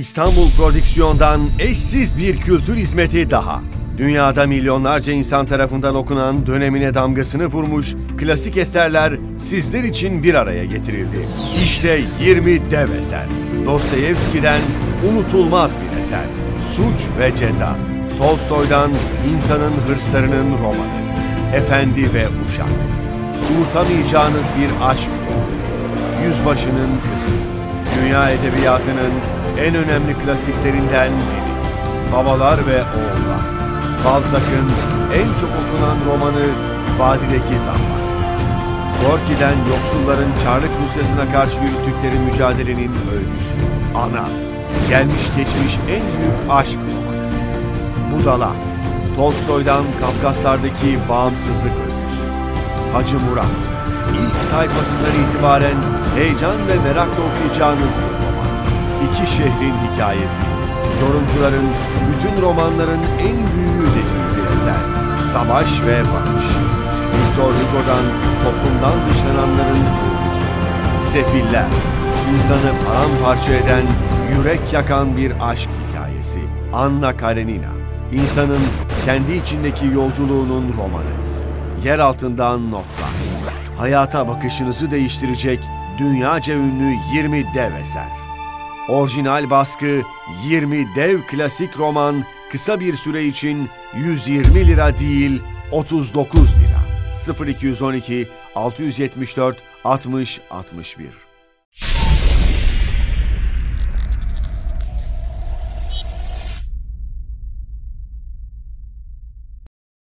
İstanbul Prodüksiyon'dan eşsiz bir kültür hizmeti daha. Dünyada milyonlarca insan tarafından okunan dönemine damgasını vurmuş klasik eserler sizler için bir araya getirildi. İşte 20 dev eser. Dostoyevski'den unutulmaz bir eser. Suç ve Ceza. Tolstoy'dan insanın hırslarının romanı. Efendi ve Uşak. Unutamayacağınız bir aşk. Yüzbaşının Kızı. Dünya edebiyatının en önemli klasiklerinden biri. Babalar ve Oğullar. Balzac'ın en çok okunan romanı Vadideki Zambak. Gorki'den yoksulların Çarlık Rusyası'na karşı yürüttükleri mücadelenin öyküsü. Ana. Gelmiş geçmiş en büyük aşk romanı. Budala. Tolstoy'dan Kafkaslardaki bağımsızlık öyküsü. Hacı Murat. İlk sayfasından itibaren heyecan ve merakla okuyacağınız bir roman. İki şehrin hikayesi. Yorumcuların bütün romanların en büyüğü dediği bir eser. Savaş ve Barış. Victor Hugo'dan toplumdan dışlananların öyküsü. Sefiller. İnsanı paramparça eden, yürek yakan bir aşk hikayesi. Anna Karenina. İnsanın kendi içindeki yolculuğunun romanı. Yer altından notlar. Hayata bakışınızı değiştirecek dünyaca ünlü 20 dev eser. Orijinal baskı 20 dev klasik roman kısa bir süre için 120 lira değil 39 lira. 0212 674 60 61